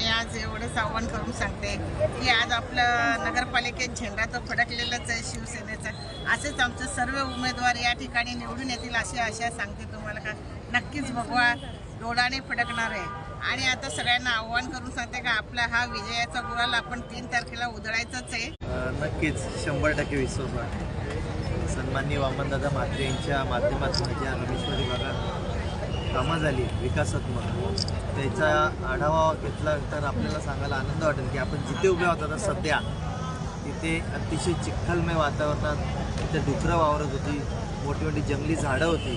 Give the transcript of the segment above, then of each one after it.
मी आज एवढंच आव्हान करून सांगते की आज आपलं नगरपालिकेत झेंडा तर फडकलेलाच आहे शिवसेनेचा. असेच आमचे सर्व उमेदवार या ठिकाणी निवडून येतील अशी आशा सांगते तुम्हाला का? नक्कीच भगवा डोळाने फडकणार आहे. आणि आता सगळ्यांना आव्हान करून सांगते का आपला हा विजयाचा गुलाल आपण तीन तारखेला उधळायचाच आहे. नक्कीच शंभर टक्के विश्वास आहे. सन्माननीय वामनदादा म्हात्रे यांच्या माध्यमातून ज्या रमेश्वरी भागात कामं झाली विकासात्मक त्याचा आढावा घेतला तर आपल्याला सांगायला आनंद वाटेल की आपण जिथे उभे आहोत आता सध्या तिथे अतिशय चिखलमय वातावरणात तिथे डुकरं वावरत होती मोठी मोठी जंगली झाडं होती.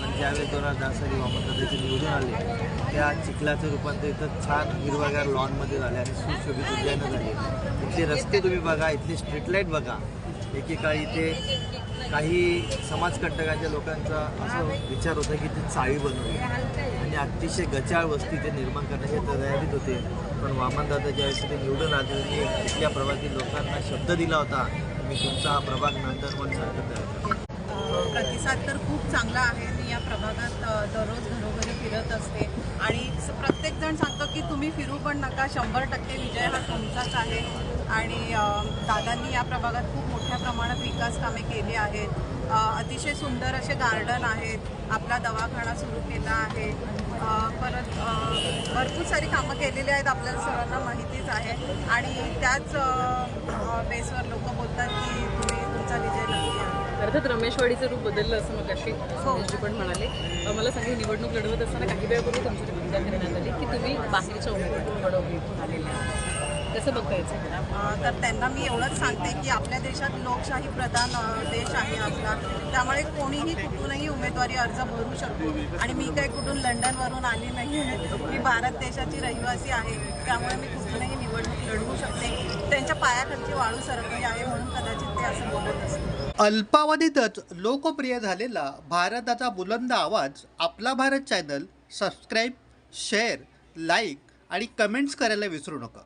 पण ज्यावेळेस दोन हजार दहा साली वामनदादाचे निवडून आले त्या चिखलाचं रूपांतर इथं छान हिरवागार लॉनमध्ये झाले आणि सुशोभित उद्यानं झाली. इथले रस्ते तुम्ही बघा इथली स्ट्रीट लाइट बघा. एकेकाळी ते काही समाजकंटकाच्या लोकांचा असं विचार होता की ते चाळी बनवली आणि म्हणजे अतिशय गचाळ वस्ती ते निर्माण करण्याच्या तयारीत होते. पण वामनदादा ज्यावेळेस ते निवडून आले त्यांनी इथल्या प्रभागातील लोकांना शब्द दिला होता. मी तुमचा हा प्रभाग नंतर म्हणून सांगत प्रतिसाद तर खूप चांगला आहे. मी या प्रभागात दररोज घरोघरी फिरत असते. आणि स- प्रत्येकजण सांगतो की तुम्ही फिरू पण नका. शंभर टक्के विजय हा तुमचाच आहे. आणि दादांनी या प्रभागात खूप मोठ्या प्रमाणात विकास कामे केली आहेत. अतिशय सुंदर असे गार्डन आहेत. आपला दवाखाना सुरू केला आहे. परत भरपूर सारी कामं केलेली आहेत. आपल्याला सर्वांना माहितीच आहे. आणि त्याच बेसवर लोक बोलतात की तुम्ही तुमचा विजय नक्की आहे अर्थात रमेशवाडीचं रूप बदललं असं मग अशी सुरेशजी पण म्हणाले. मला सांगा ही निवडणूक लढवत असताना काही वेळापूर्वी तुमची भूमिका करण्यात आली की तुम्ही बाहेरच्या उमेदवार इथून आलेले आहात? कसं बघता याचं अ, तर त्यांना मी एवढंच सांगते की आपल्या देशात लोकशाही प्रधान देश आहे आपला. त्यामुळे कोणीही कुठूनही उमेदवारी अर्ज भरू शकतो. आणि मी काही कुठून लंडनवरून आली नाही आहे मी भारत देशाची रहिवासी आहे. त्यामुळे मी कुठूनही निवडणूक लढवू शकते. त्यांच्या पायाखालची वाळू सरकली आहे म्हणून कदाचित ते असं बोलत असतील. अल्पावधीतच लोकप्रिय झालेला भारताचा बुलंद आवाज आपला Bharat channel subscribe share like आणि कमेंट्स करायला विसरू नका.